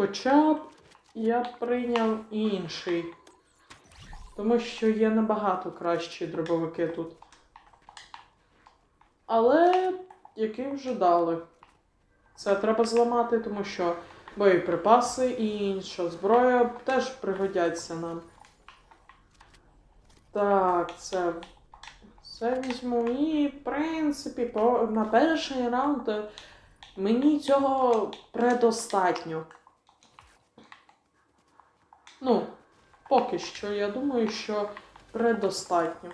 Хоча б я прийняв інший. Тому що є набагато кращі дробовики тут. Але який вже дали. Це треба зламати, тому що боєприпаси і інша зброя теж пригодяться нам. Так, це. Це візьму. І, в принципі, по, на перший раунд е, мені цього предостатньо. Ну, поки що, я думаю, що предостатньо.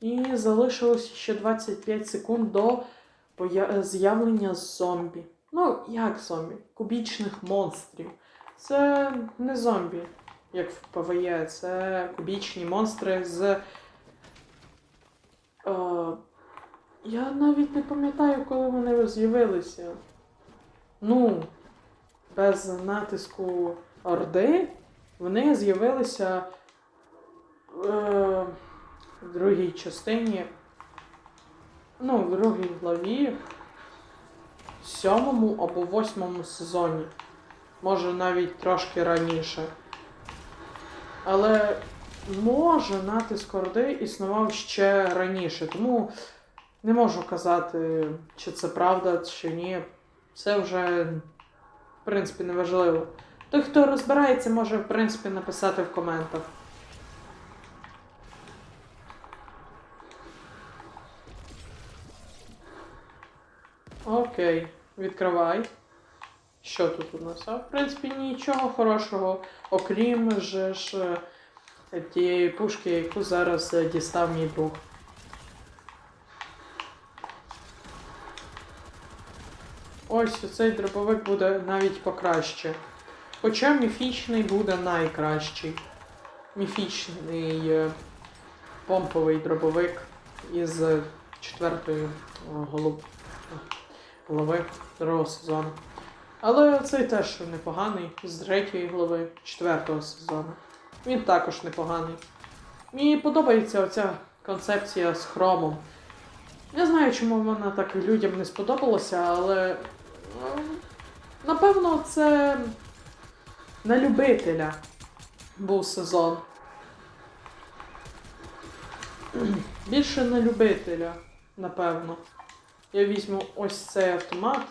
І залишилось ще 25 секунд до з'явлення зомбі. Ну, як зомбі? Кубічних монстрів. Це не зомбі, як в ПВЕ, це кубічні монстри з. Е, я навіть не пам'ятаю, коли вони з'явилися. Ну, без натиску Орди вони з'явилися е, в другій частині. Ну, в другій главі, в сьомому або восьмому сезоні. Може навіть трошки раніше. Але може натиск Орди існував ще раніше. Тому не можу казати, чи це правда, чи ні. Це вже, в принципі, не важливо. Той, хто розбирається, може, в принципі, написати в коментах. Окей, відкривай. Що тут у нас? А в принципі нічого хорошого, окрім же ж е, тієї пушки, яку зараз е, дістав мій друг. Ось цей дробовик буде навіть покраще. Хоча міфічний буде найкращий. Міфічний е, помповий дробовик із четвертої е, голов... глави другого сезону. Але цей теж непоганий з третьої глави четвертого сезону. Він також непоганий. Мені подобається оця концепція з хромом. Не знаю, чому вона так людям не сподобалася, але. Напевно, це на любителя був сезон. Більше на любителя, напевно. Я візьму ось цей автомат.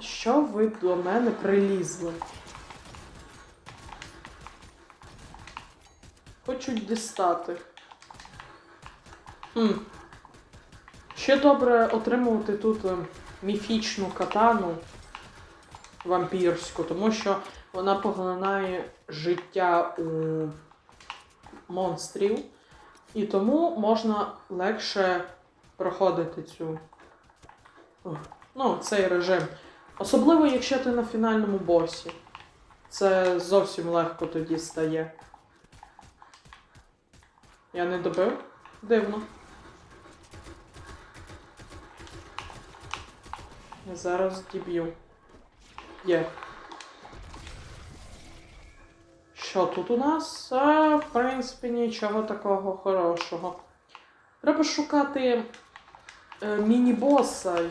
Що ви до мене прилізли? Хочуть дістати. Хм. Ще добре отримувати тут е, міфічну катану вампірську, тому що вона поглинає життя у монстрів, і тому можна легше проходити цю. Ну, цей режим. Особливо, якщо ти на фінальному босі. Це зовсім легко тоді стає. Я не добив? Дивно. Зараз діб'ю. Є. Що тут у нас? А, в принципі, нічого такого хорошого. Треба шукати е, міні-боса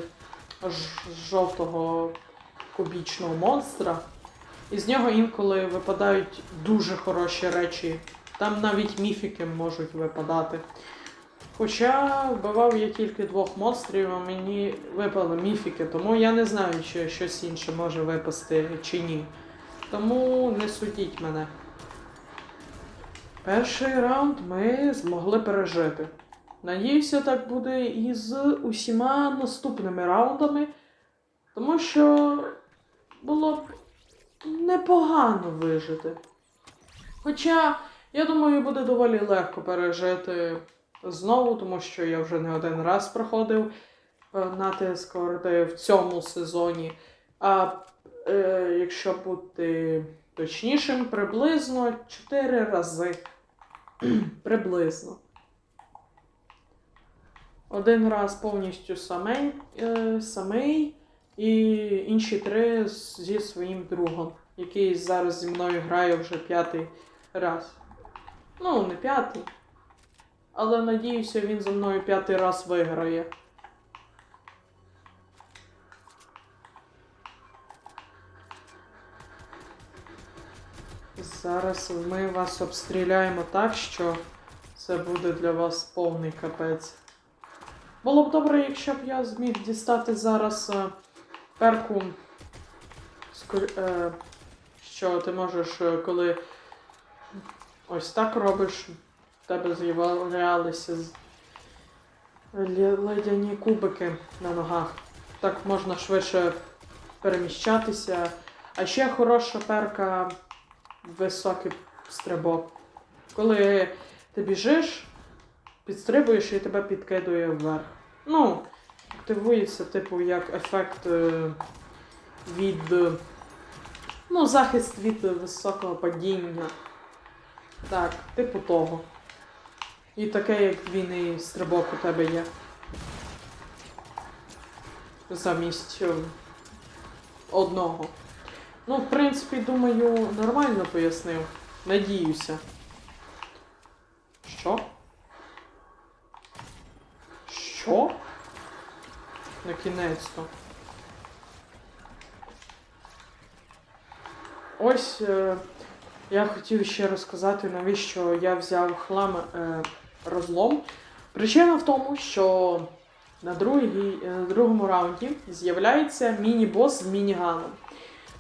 жовтого кубічного монстра. І з нього інколи випадають дуже хороші речі. Там навіть міфіки можуть випадати. Хоча вбивав я тільки двох монстрів, а мені випали міфіки, тому я не знаю, чи щось інше може випасти чи ні. Тому не судіть мене. Перший раунд ми змогли пережити. Надіюся, так буде і з усіма наступними раундами, тому що було б непогано вижити. Хоча, я думаю, буде доволі легко пережити знову, тому що я вже не один раз проходив е, натиск Орди в цьому сезоні. А е, якщо бути точнішим, приблизно 4 рази. приблизно. Один раз повністю самий, е, самий і інші три зі своїм другом, який зараз зі мною грає вже п'ятий раз. Ну, не п'ятий. Але надіюся, він за мною п'ятий раз виграє. Зараз ми вас обстріляємо так, що це буде для вас повний капець. Було б добре, якщо б я зміг дістати зараз е, перку, е, що ти можеш, е, коли ось так робиш тебе з'являлися ледяні кубики на ногах. Так можна швидше переміщатися. А ще хороша перка високий стрибок. Коли ти біжиш, підстрибуєш і тебе підкидує вверх. Ну, активується, типу, як ефект е, від. Ну, захист від високого падіння. Так, типу того. І таке, як він і стрибок у тебе є. Замість е, одного. Ну, в принципі, думаю, нормально пояснив. Надіюся. Що? Що? На кінець-то. Ось е, я хотів ще розказати, навіщо я взяв хлам е, розлом. Причина в тому, що на, другій, е, на другому раунді з'являється міні-бос з мініганом.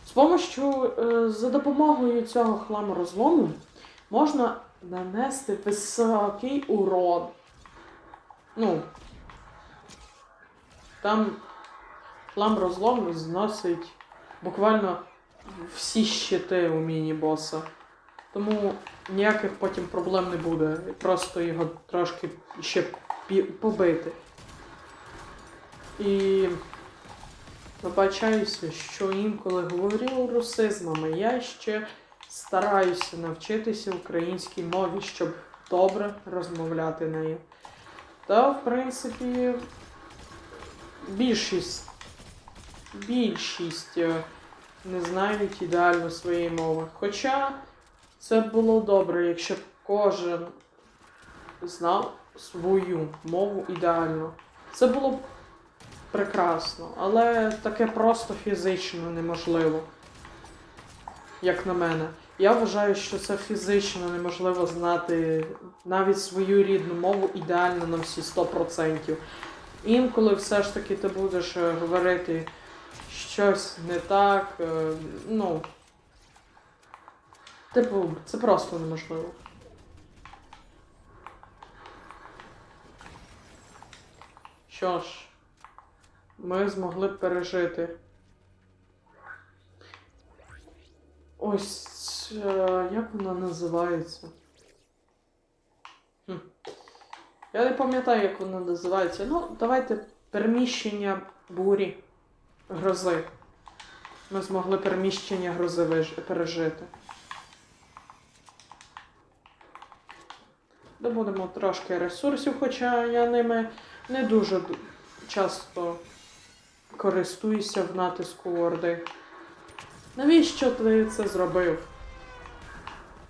З помощью, е, за допомогою цього хламу розлому можна нанести високий урон. Ну, там хлам розлому зносить буквально всі щити у міні-боса. Тому ніяких потім проблем не буде. Просто його трошки ще побити. І вибачаюся, що інколи говорю русизмами. Я ще стараюся навчитися українській мові, щоб добре розмовляти нею. Та, в принципі, більшість, більшість е, не знають ідеально своєї мови. Хоча це було добре, якщо б кожен знав свою мову ідеально. Це було б прекрасно, але таке просто фізично неможливо. Як на мене. Я вважаю, що це фізично неможливо знати навіть свою рідну мову ідеально на всі 100%. Інколи все ж таки ти будеш е, говорити щось не так. е, Ну. Типу, це просто неможливо. Що ж, ми змогли пережити. Ось е, як вона називається? Хм. Я не пам'ятаю, як вона називається. Ну, давайте переміщення бурі грози. Ми змогли переміщення грози пережити. Добудемо трошки ресурсів, хоча я ними не дуже часто користуюся в натиску Орди. Навіщо ти це зробив?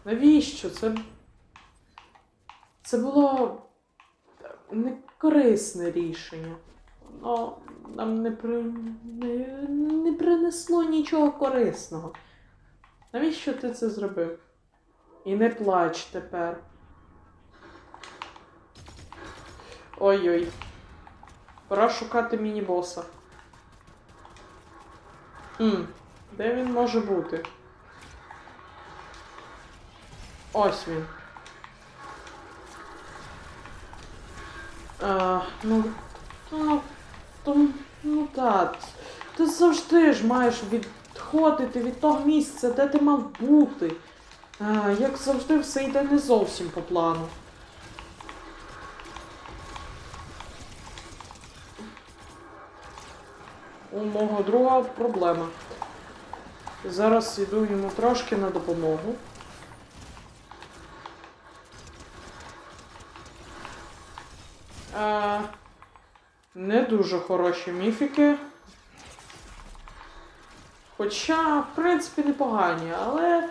Навіщо? Це. Це було не корисне рішення. Воно нам не, при... не, не принесло нічого корисного. Навіщо ти це зробив? І не плач тепер. Ой-ой. Пора шукати міні-боса. Хм, де він може бути? Ось він. А, ну, ну, то, ну так. Ти завжди ж маєш відходити від того місця, де ти мав бути. А, як завжди, все йде не зовсім по плану. У мого друга проблема. Зараз йду йому трошки на допомогу. А, не дуже хороші міфіки. Хоча, в принципі, непогані, але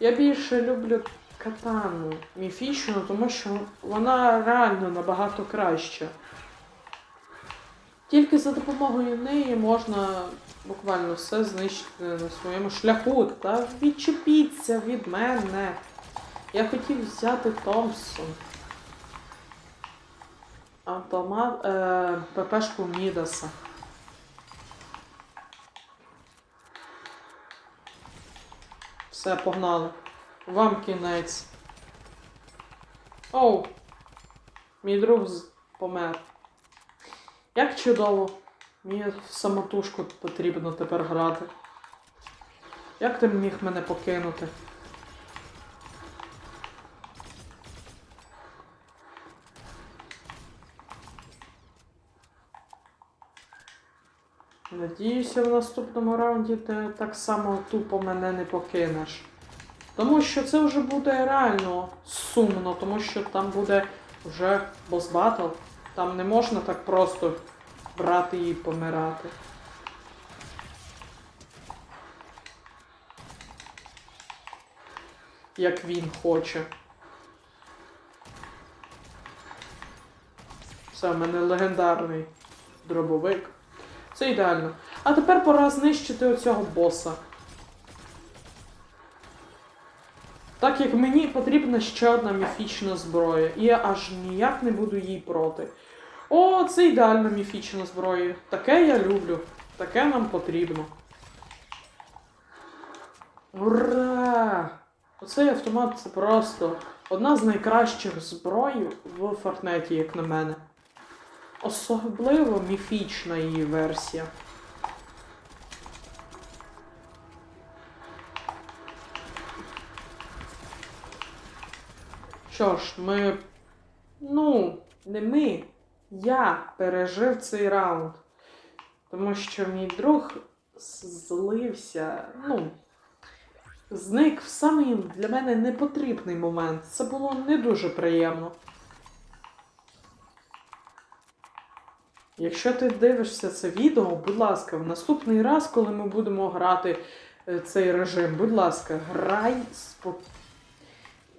я більше люблю катану міфічну, тому що вона реально набагато краща. Тільки за допомогою неї можна буквально все знищити на своєму шляху. Та відчепіться від мене. Я хотів взяти Томпсон. Автомат. Е, ППшку Мідаса. Все, погнали. Вам кінець. Оу! Мій друг помер. Як чудово. Мені самотужку потрібно тепер грати. Як ти міг мене покинути? Надіюся, в наступному раунді ти так само тупо мене не покинеш. Тому що це вже буде реально сумно, тому що там буде вже бос батл. Там не можна так просто брати і помирати. Як він хоче. Все, в мене легендарний дробовик. Це ідеально. А тепер пора знищити оцього боса. Так як мені потрібна ще одна міфічна зброя, і я аж ніяк не буду їй проти. О, це ідеальна міфічна зброя. Таке я люблю. Таке нам потрібно. Ура! Оцей автомат це просто одна з найкращих зброй в Фортнеті, як на мене. Особливо міфічна її версія. Що ж, ми. Ну, не ми. Я пережив цей раунд. Тому що мій друг злився. Ну. Зник в самий для мене непотрібний момент. Це було не дуже приємно. Якщо ти дивишся це відео, будь ласка, в наступний раз, коли ми будемо грати е, цей режим, будь ласка, грай спо...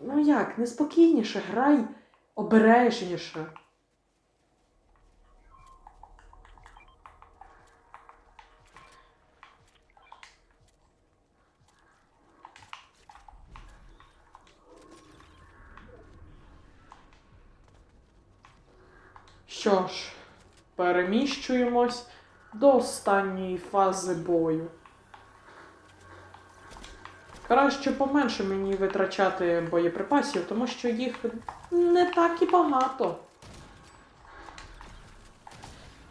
Ну як, не спокійніше, грай обережніше. Що ж, переміщуємось до останньої фази бою. Краще поменше мені витрачати боєприпасів, тому що їх не так і багато.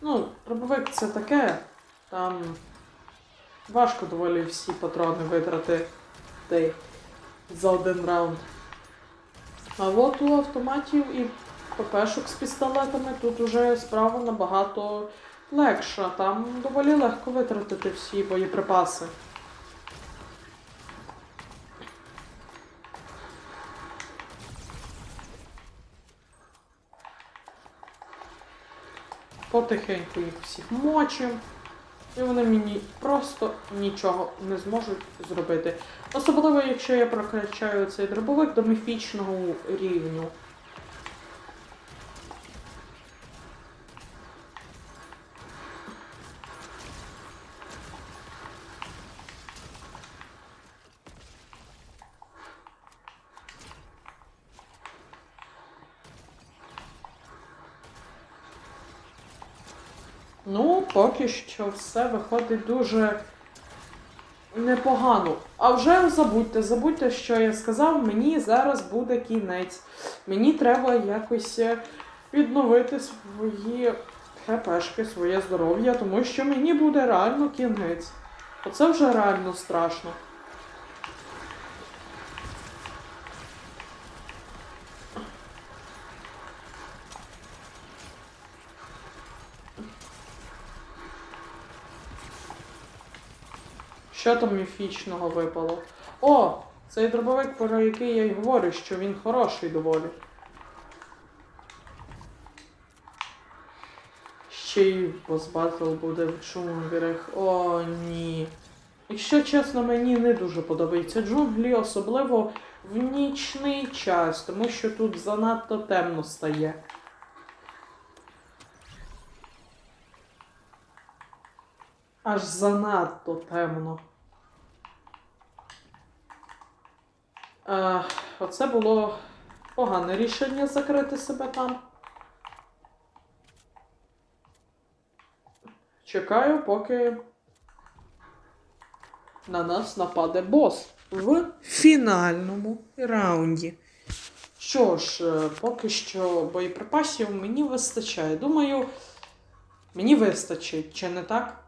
Ну, дробовик це таке. Там важко доволі всі патрони витратити за один раунд. А от у автоматів і ППшок з пістолетами тут уже справа набагато легша. Там доволі легко витратити всі боєприпаси. Потихеньку їх всіх мочим. І вони мені просто нічого не зможуть зробити. Особливо, якщо я прокачаю цей дробовик до міфічного рівню. Ну, поки що все виходить дуже непогано. А вже забудьте, забудьте, що я сказав, мені зараз буде кінець. Мені треба якось е, відновити свої хепешки, своє здоров'я, тому що мені буде реально кінець. Оце вже реально страшно. Що там міфічного випало? О! Цей дробовик, про який я й говорю, що він хороший доволі. Ще й босбатл буде в джунглях. О, ні. Якщо чесно, мені не дуже подобаються джунглі, особливо в нічний час, тому що тут занадто темно стає. аж занадто темно. Оце було погане рішення закрити себе там. Чекаю, поки на нас нападе бос в фінальному раунді. Що ж, е, поки що боєприпасів мені вистачає. Думаю, мені вистачить, чи не так?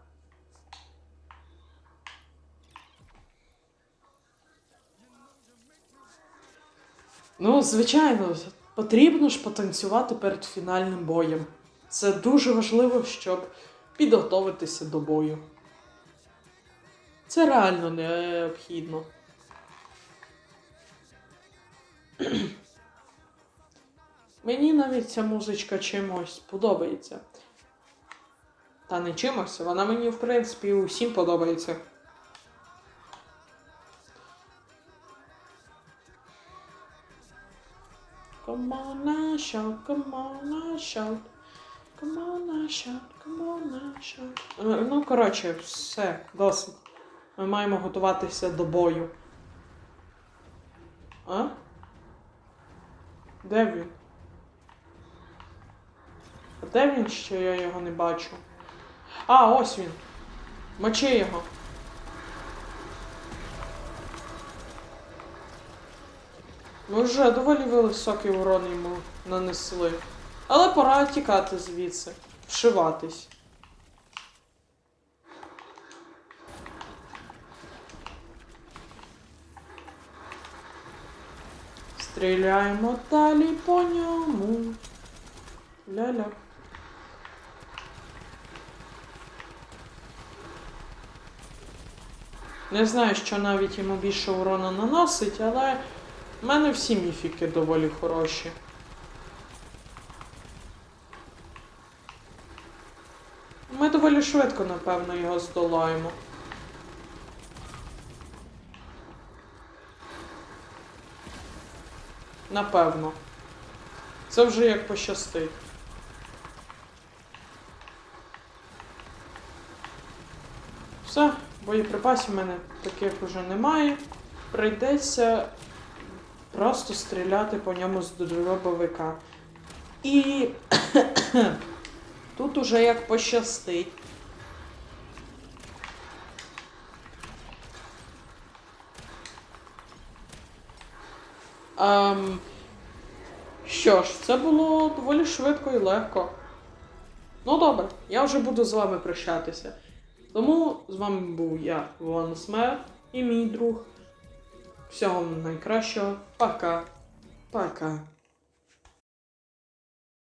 Ну, звичайно, потрібно ж потанцювати перед фінальним боєм. Це дуже важливо, щоб підготовитися до бою. Це реально необхідно. Мені навіть ця музичка чимось подобається. Та не чимось, вона мені, в принципі, усім подобається. Shout, come on shout. Come on shout, come on shout. Е, Ну, коротше, все, досить. Ми маємо готуватися до бою. А? Де він? А де він, що я його не бачу? А, ось він. Мочи його. Ми вже доволі високий урон йому нанесли. Але пора тікати звідси, вшиватись. Стріляємо далі по ньому. Ля-ля. Не знаю, що навіть йому більше урона наносить, але в мене всі міфіки доволі хороші. Ми доволі швидко, напевно, його здолаємо. Напевно. Це вже як пощастить. Все, боєприпасів в мене таких уже немає. Прийдеться просто стріляти по ньому з дробовика. І тут уже як пощастить. Ем, що ж, це було доволі швидко і легко. Ну добре, я вже буду з вами прощатися. Тому з вами був я, Вон Смер, і мій друг. Всього вам найкращого. Пока. Пока.